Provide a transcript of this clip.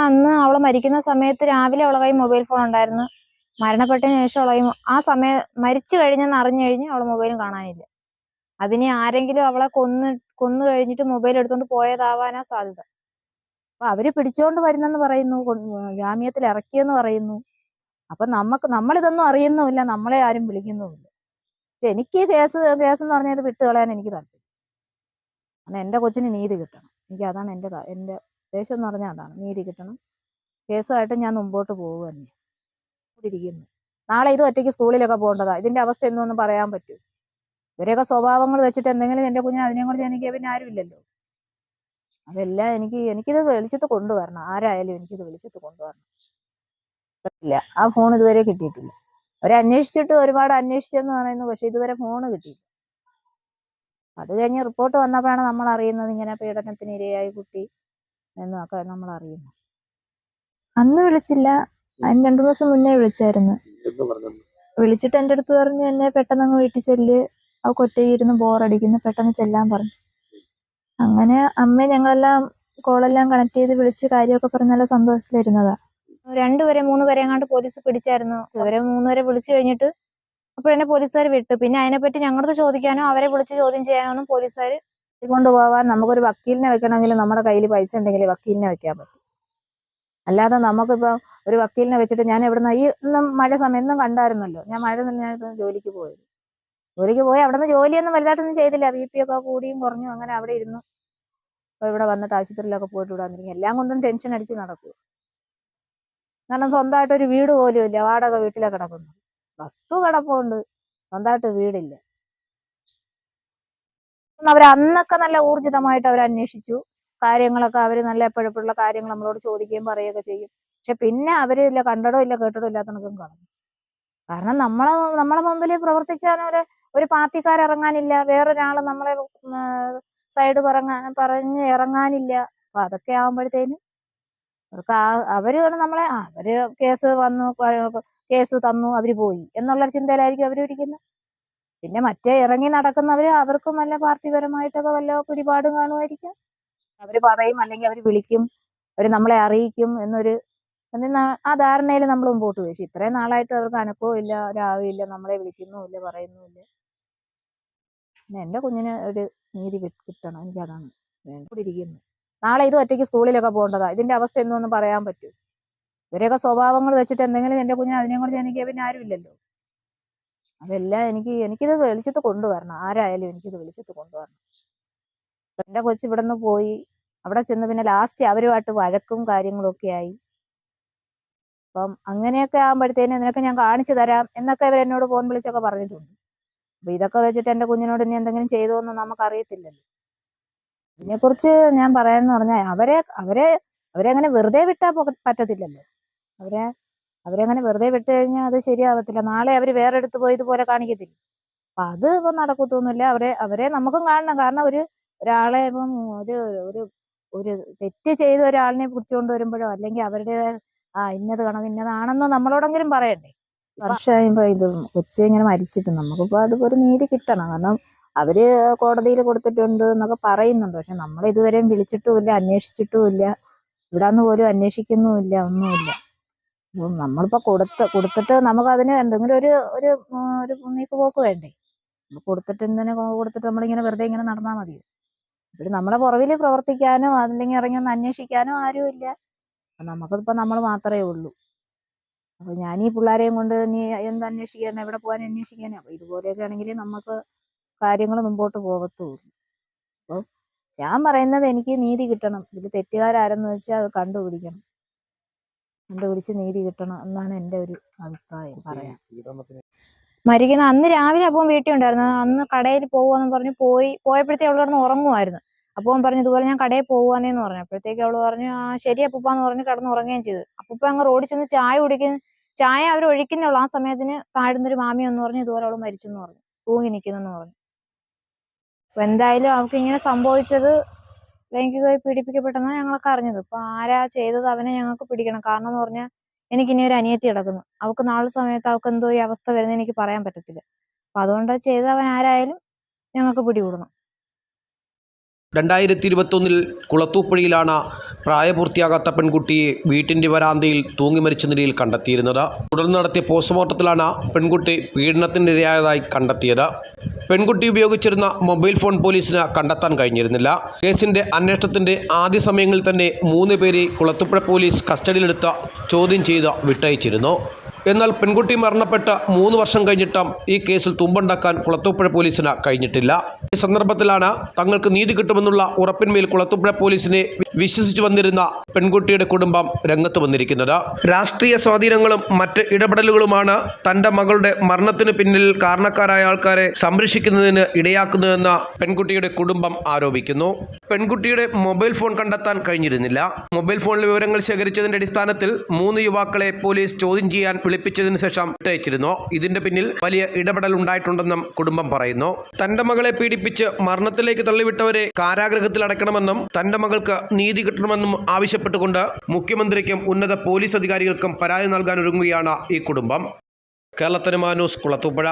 അന്ന് അവൾ മരിക്കുന്ന സമയത്ത് രാവിലെ അവളെ കൈ മൊബൈൽ ഫോൺ ഉണ്ടായിരുന്നു. മരണപ്പെട്ടതിന് ശേഷം അവളെ ആ സമയം മരിച്ചു കഴിഞ്ഞെന്ന് അറിഞ്ഞു കഴിഞ്ഞ് അവളെ മൊബൈലും കാണാനില്ല. അതിന് ആരെങ്കിലും അവളെ കൊന്ന് കൊന്നു കഴിഞ്ഞിട്ട് മൊബൈൽ എടുത്തുകൊണ്ട് പോയതാവാനാ സാധ്യത. അപ്പൊ അവർ പിടിച്ചോണ്ട് വരുന്നെന്ന് പറയുന്നു ജാമ്യത്തിൽ ഇറക്കിയെന്ന് പറയുന്നു. അപ്പൊ നമുക്ക് നമ്മളിതൊന്നും അറിയുന്നുമില്ല നമ്മളെ ആരും വിളിക്കുന്നുമില്ല. പക്ഷെ എനിക്ക് കേസ് കേസ് എന്ന് പറഞ്ഞത് വിട്ടുകളയാൻ എനിക്ക് താല്പര്യം. കാരണം എന്റെ കൊച്ചിന് നീതി കിട്ടണം. എനിക്ക് അതാണ് എന്റെ താ- ഉദ്ദേശം എന്ന് പറഞ്ഞാൽ അതാണ്. നീതി കിട്ടണം. കേസുമായിട്ട് ഞാൻ മുമ്പോട്ട് പോകുക തന്നെ ഇരിക്കുന്നു. നാളെ ഇത് ഒറ്റയ്ക്ക് സ്കൂളിലൊക്കെ പോകേണ്ടതാ. ഇതിന്റെ അവസ്ഥ എന്നൊന്നും പറയാൻ പറ്റൂ. ഇവരെയൊക്കെ സ്വഭാവങ്ങൾ വെച്ചിട്ട് എന്തെങ്കിലും എന്റെ കുഞ്ഞിനെ അതിനെ കുറിച്ച് എനിക്ക് പിന്നെ ആരുമില്ലല്ലോ. അതെല്ലാം എനിക്ക് എനിക്കിത് വെളിച്ചത്ത് കൊണ്ടുവരണം. ആരായാലും എനിക്കിത് വെളിച്ചത്ത് കൊണ്ടുവരണം. ഇല്ല. ആ ഫോൺ ഇതുവരെ കിട്ടിയിട്ടില്ല. അവരെ അന്വേഷിച്ചിട്ട് ഒരുപാട് അന്വേഷിച്ചെന്ന് പറയുന്നു. പക്ഷെ ഇതുവരെ ഫോൺ കിട്ടിയില്ല. അത് കഴിഞ്ഞ് റിപ്പോർട്ട് വന്നപ്പോഴാണ് നമ്മൾ അറിയുന്നത് ഇങ്ങനെ പീഡനത്തിന് ഇരയായി കുട്ടി. എന്നൊക്കെ നമ്മൾ അറിയുന്നു. അന്ന് വിളിച്ചില്ല. അതിന് രണ്ടു ദിവസം മുന്നേ വിളിച്ചായിരുന്നു. വിളിച്ചിട്ട് എന്റെ അടുത്ത് പറഞ്ഞു എന്നെ പെട്ടെന്ന് അങ്ങ് വീട്ടിൽ ചെല്ല്. ആ ഒറ്റയ്ക്ക് ഇരുന്ന് ബോറടിക്കുന്നു പെട്ടെന്ന് ചെല്ലാൻ പറഞ്ഞു. അങ്ങനെ അമ്മ ഞങ്ങളെല്ലാം കോളെല്ലാം കണക്ട് ചെയ്ത് വിളിച്ച് കാര്യമൊക്കെ പറഞ്ഞ് നല്ല സന്തോഷത്തിലിരുന്നതാ. രണ്ടുപേരെ മൂന്ന് പേരെ എങ്ങാണ്ട് പോലീസ് പിടിച്ചായിരുന്നു. ഇവരെ മൂന്നുപേരെ വിളിച്ചു കഴിഞ്ഞിട്ട് അപ്പോഴെന്നെ പോലീസുകാർ വിട്ടു. പിന്നെ അതിനെപ്പറ്റി ഞങ്ങളടുത്ത് ചോദിക്കാനോ അവരെ വിളിച്ച് ചോദ്യം ചെയ്യാനോ ഒന്നും പോലീസുകാർ കൊണ്ടുപോകാൻ നമുക്കൊരു വക്കീലിനെ വെക്കണമെങ്കിൽ നമ്മുടെ കയ്യിൽ പൈസ ഉണ്ടെങ്കിൽ വക്കീലിനെ വെക്കാൻ പറ്റും. അല്ലാതെ നമുക്കിപ്പോ ഒരു വക്കീലിനെ വെച്ചിട്ട് ഞാൻ എവിടുന്ന ഈ ഇന്നും മഴ സമയം ഇന്നും കണ്ടായിരുന്നല്ലോ. ഞാൻ മഴ ഞാൻ ജോലിക്ക് പോയത്. ജോലിക്ക് പോയി അവിടെ നിന്ന് ജോലിയൊന്നും വലുതായിട്ടൊന്നും ചെയ്തില്ല. ബി പി ഒക്കെ കൂടിയും കുറഞ്ഞു അങ്ങനെ അവിടെ ഇരുന്നു. ഇപ്പൊ ഇവിടെ വന്നിട്ട് ആശുപത്രിയിലൊക്കെ പോയിട്ട് ഇവിടെ വന്നിരിക്കും എല്ലാം കൊണ്ടും ടെൻഷൻ അടിച്ച് നടക്കും കാരണം സ്വന്തമായിട്ട് ഒരു വീട് പോലും ഇല്ല. വാടക വീട്ടിലെ കിടക്കുന്നു വസ്തു കിടപ്പുണ്ട്. സ്വന്തമായിട്ട് വീടില്ല. അവർ അന്നൊക്കെ നല്ല ഊർജിതമായിട്ട് അവർ അന്വേഷിച്ചു. കാര്യങ്ങളൊക്കെ അവർ നല്ല എപ്പോഴെപ്പോഴുള്ള കാര്യങ്ങൾ നമ്മളോട് ചോദിക്കുകയും പറയുകയൊക്കെ ചെയ്യും. പക്ഷെ പിന്നെ അവരില്ല കണ്ടടോ ഇല്ല കേട്ടടോ ഇല്ലാത്തണക്കും കളഞ്ഞു കാരണം നമ്മളെ നമ്മളെ മുമ്പിൽ പ്രവർത്തിച്ചാൽ ഒരു പാർട്ടിക്കാരിറങ്ങാനില്ല. വേറൊരാൾ നമ്മളെ സൈഡ് പറങ്ങാൻ പറഞ്ഞ് ഇറങ്ങാനില്ല. അപ്പൊ അതൊക്കെ ആകുമ്പോഴത്തേന് അവർക്ക് ആ അവരാണ് നമ്മളെ അവർ കേസ് വന്നു കേസ് തന്നു അവർ പോയി എന്നുള്ള ചിന്തയിലായിരിക്കും അവർ ഇരിക്കുന്നത് പിന്നെ മറ്റേ ഇറങ്ങി നടക്കുന്നവർ അവർക്കും വല്ല പാർട്ടിപരമായിട്ടൊക്കെ വല്ല പിടിപാടും കാണുമായിരിക്കും. അവർ പറയും അല്ലെങ്കിൽ അവർ വിളിക്കും അവർ നമ്മളെ അറിയിക്കും എന്നൊരു എന്ന ആ ധാരണയിൽ നമ്മൾ മുമ്പോട്ട് പോയി. ഇത്രയും നാളായിട്ട് അവർക്ക് അനുഭവം ഇല്ല ഒരാവില്ല നമ്മളെ വിളിക്കുന്നുമില്ല പറയുന്നുമില്ല. പിന്നെ എന്റെ കുഞ്ഞിന് ഒരു നീതി കിട്ടണം. എനിക്ക് അതാണ് ഇവിടെ നാളെ ഇത് ഒറ്റയ്ക്ക് സ്കൂളിലൊക്കെ പോകേണ്ടതാ. ഇതിന്റെ അവസ്ഥ എന്നൊന്നും പറയാൻ പറ്റൂ? ഇവരെയൊക്കെ സ്വഭാവങ്ങൾ വെച്ചിട്ട് എന്തെങ്കിലും എന്റെ കുഞ്ഞിനെ അതിനെ കുറിച്ച് എനിക്ക് പിന്നെ ആരുമില്ലല്ലോ. അതെല്ലാം എനിക്ക് എനിക്കിത് വെളിച്ചത്ത് കൊണ്ടുവരണം. ആരായാലും എനിക്കിത് വെളിച്ചത്ത് കൊണ്ടുവരണം. എന്റെ കൊച്ചു ഇവിടെ നിന്ന് പോയി. അവിടെ ചെന്ന് പിന്നെ ലാസ്റ്റ് അവരുമായിട്ട് വഴക്കും കാര്യങ്ങളൊക്കെ ആയി. അപ്പം അങ്ങനെയൊക്കെ ആകുമ്പോഴത്തേനും നിനക്ക് ഞാൻ കാണിച്ചു തരാം എന്നൊക്കെ ഇവർ എന്നോട് ഫോൺ വിളിച്ചൊക്കെ പറഞ്ഞിട്ടുണ്ട്. അപ്പൊ ഇതൊക്കെ വെച്ചിട്ട് എന്റെ കുഞ്ഞിനോട് ഇനി എന്തെങ്കിലും ചെയ്തോന്ന് നമുക്ക് അറിയത്തില്ലല്ലോ ഇതിനെക്കുറിച്ച് ഞാൻ പറയാന്ന് പറഞ്ഞാൽ അവരെ അവരെ അവരെ അങ്ങനെ വെറുതെ വിട്ടാ പോ- പറ്റത്തില്ലല്ലോ. അവരെ അവരെ അങ്ങനെ വെറുതെ വിട്ട് കഴിഞ്ഞാൽ അത് ശരിയാവത്തില്ല. നാളെ അവർ വേറെ എടുത്ത് പോയി ഇതുപോലെ കാണിക്കത്തില്ല? അപ്പൊ അത് ഇപ്പൊ നടക്കത്തൊന്നുമില്ല. അവരെ അവരെ നമുക്കും കാണണം. കാരണം ഒരു ഒരാളെ ഇപ്പം ഒരു ഒരു ഒരു തെറ്റ് ചെയ്ത ഒരാളിനെ പിടിച്ചുകൊണ്ട് വരുമ്പോഴോ അല്ലെങ്കിൽ അവരുടെ ആ ഇന്നത് കണക്ക് ഇന്നതാണെന്ന് നമ്മളോടെങ്കിലും പറയണ്ടേ? വർഷമായപ്പോ ഇത് കൊച്ചി ഇങ്ങനെ മരിച്ചിട്ട് നമുക്കിപ്പോ അത് ഒരു നീതി കിട്ടണം. കാരണം അവർ കോടതിയിൽ കൊടുത്തിട്ടുണ്ട് എന്നൊക്കെ പറയുന്നുണ്ട്. പക്ഷെ നമ്മൾ ഇതുവരെയും വിളിച്ചിട്ടുമില്ല അന്വേഷിച്ചിട്ടുമില്ല. ഇവിടെ നിന്ന് പോലും അന്വേഷിക്കുന്നുമില്ല ഒന്നുമില്ല. അപ്പം നമ്മളിപ്പോ കൊടുത്ത് കൊടുത്തിട്ട് നമുക്ക് അതിന് എന്തെങ്കിലും ഒരു ഒരു ഒരു നീക്കുപോക്ക് വേണ്ടേ? കൊടുത്തിട്ട് ഇങ്ങനെ കൊടുത്തിട്ട് നമ്മളിങ്ങനെ വെറുതെ ഇങ്ങനെ നടന്നാൽ മതിയോ? ഇവിടെ നമ്മളെ പുറകിൽ പ്രവർത്തിക്കാനോ അല്ലെങ്കിൽ ഇറങ്ങി ഒന്ന് അന്വേഷിക്കാനോ ആരുമില്ല നമുക്കിപ്പോ നമ്മൾ മാത്രമേ ഉള്ളൂ. അപ്പോൾ ഞാൻ ഈ പിള്ളേരെയും കൊണ്ട് നീ എന്ത് അന്വേഷിക്കാൻ എവിടെ പോകാൻ അന്വേഷിക്കാനോ? അപ്പൊ ഇതുപോലെയൊക്കെ ആണെങ്കിൽ നമുക്ക് കാര്യങ്ങൾ മുമ്പോട്ട് പോകത്തുള്ളൂ. അപ്പോൾ ഞാൻ പറയുന്നത് എനിക്ക് നീതി കിട്ടണം. ഇതിൽ തെറ്റുകാരാരെന്ന് വെച്ചാൽ അത് കണ്ടുപിടിക്കണം. കണ്ടുപിടിച്ച് നീതി കിട്ടണം എന്നാണ് എന്റെ ഒരു അഭിപ്രായം പറയാം മരിക്കുന്ന അന്ന് രാവിലെ അപ്പം വീട്ടിൽ ഉണ്ടായിരുന്നു. അന്ന് കടയിൽ പോകുവാന്ന് പറഞ്ഞു പോയി പോയപ്പോഴത്തേക്ക് അവൾ കിടന്ന് ഉറങ്ങുമായിരുന്നു. അവൻ പറഞ്ഞു ഇതുപോലെ ഞാൻ കടയിൽ പോകുവാന്നേന്ന് പറഞ്ഞു. അപ്പോഴത്തേക്ക് അവൾ പറഞ്ഞു ആ ശരി അപ്പൂപ്പാന്ന് പറഞ്ഞ് കിടന്ന് ഉറങ്ങുകയും ചെയ്തു. അപ്പൂപ്പ അങ്ങ് റോഡിൽ ചെന്ന് ചായ കുടിക്കുന്ന ചായ അവർ ഒഴിക്കുന്നുള്ളൂ. ആ സമയത്തിന് താഴ്ന്നൊരു മാമി എന്ന് പറഞ്ഞു ഇതുപോലെ അവൾ മരിച്ചെന്ന് പറഞ്ഞു. തൂങ്ങി നിൽക്കുന്നെന്ന് പറഞ്ഞു. അപ്പൊ എന്തായാലും അവൾക്ക് ഇങ്ങനെ സംഭവിച്ചത് ലൈംഗികമായി പീഡിപ്പിക്കപ്പെട്ടെന്നാണ് ഞങ്ങളൊക്കെ അറിഞ്ഞത്. ഇപ്പൊ ആരാ ചെയ്തത് അവനെ ഞങ്ങൾക്ക് പിടിക്കണം. കാരണം എന്ന് പറഞ്ഞാൽ എനിക്ക് ഇനി ഒരു അനിയത്തി കിടക്കുന്നു. അവൾക്ക് നാളെ സമയത്ത് അവൾക്ക് എന്തോ ഈ അവസ്ഥ വരുന്നത് എനിക്ക് പറയാൻ പറ്റത്തില്ല. അപ്പൊ അതുകൊണ്ട് ചെയ്ത് അവൻ ആരായാലും ഞങ്ങൾക്ക് പിടികൂടണം. രണ്ടായിരത്തി ഇരുപത്തൊന്നിൽ കുളത്തൂപ്പുഴയിലാണ് പ്രായപൂർത്തിയാകാത്ത പെൺകുട്ടിയെ വീട്ടിന്റെ വരാന്തയിൽ തൂങ്ങി മരിച്ച നിലയിൽ കണ്ടെത്തിയിരുന്നത്. തുടർന്ന് നടത്തിയ പോസ്റ്റ്മോർട്ടത്തിലാണ് പെൺകുട്ടി പീഡനത്തിനിരയായതായി കണ്ടെത്തിയത്. പെൺകുട്ടി ഉപയോഗിച്ചിരുന്ന മൊബൈൽ ഫോൺ പോലീസിന് കണ്ടെത്താൻ കഴിഞ്ഞിരുന്നില്ല. കേസിന്റെ അന്വേഷണത്തിന്റെ ആദ്യ സമയങ്ങളിൽ തന്നെ മൂന്ന് പേരെ കുളത്തുപുഴ പോലീസ് കസ്റ്റഡിയിലെടുത്ത് ചോദ്യം ചെയ്ത് വിട്ടയച്ചിരുന്നു. എന്നാൽ പെൺകുട്ടി മരണപ്പെട്ട മൂന്ന് വർഷം കഴിഞ്ഞിട്ടും ഈ കേസിൽ തുമ്പുണ്ടാക്കാൻ കുളത്തുപ്പുഴ പോലീസിന് കഴിഞ്ഞിട്ടില്ല. ഈ സന്ദർഭത്തിലാണ് തങ്ങൾക്ക് നീതി കിട്ടുമെന്നുള്ള ഉറപ്പിന്മേൽ കുളത്തുപ്പുഴ പോലീസിനെ വിശ്വസിച്ചു വന്നിരുന്ന പെൺകുട്ടിയുടെ കുടുംബം രംഗത്ത് വന്നിരിക്കുന്നത്. രാഷ്ട്രീയ സ്വാധീനങ്ങളും മറ്റ് ഇടപെടലുകളുമാണ് തന്റെ മകളുടെ മരണത്തിന് പിന്നിൽ കാരണക്കാരായ ആൾക്കാരെ സംരക്ഷിക്കുന്നതിന് ഇടയാക്കുന്നതെന്ന് പെൺകുട്ടിയുടെ കുടുംബം ആരോപിക്കുന്നു. പെൺകുട്ടിയുടെ മൊബൈൽ ഫോൺ കണ്ടെത്താൻ കഴിഞ്ഞിരുന്നില്ല. മൊബൈൽ ഫോണിലെ വിവരങ്ങൾ ശേഖരിച്ചതിന്റെ അടിസ്ഥാനത്തിൽ മൂന്ന് യുവാക്കളെ പോലീസ് ചോദ്യം ചെയ്യാൻ വിളിപ്പിച്ചതിന് ശേഷം വിട്ടയച്ചിരുന്നു ഇതിന്റെ പിന്നിൽ വലിയ ഇടപെടൽ ഉണ്ടായിട്ടുണ്ടെന്നും കുടുംബം പറയുന്നു. തന്റെ മകളെ പീഡിപ്പിച്ച് മരണത്തിലേക്ക് തള്ളിവിട്ടവരെ കാരാഗ്രഹത്തിൽ അടക്കണമെന്നും തന്റെ മകൾക്ക് നീതി കിട്ടണമെന്നും ആവശ്യപ്പെട്ടുകൊണ്ട് മുഖ്യമന്ത്രിക്കും ഉന്നത പോലീസ് അധികാരികൾക്കും പരാതി നൽകാൻ ഒരുങ്ങുകയാണ് ഈ കുടുംബം. കേരളത്തിന് മാനൂസ് കുളത്തൂപ്പുഴ.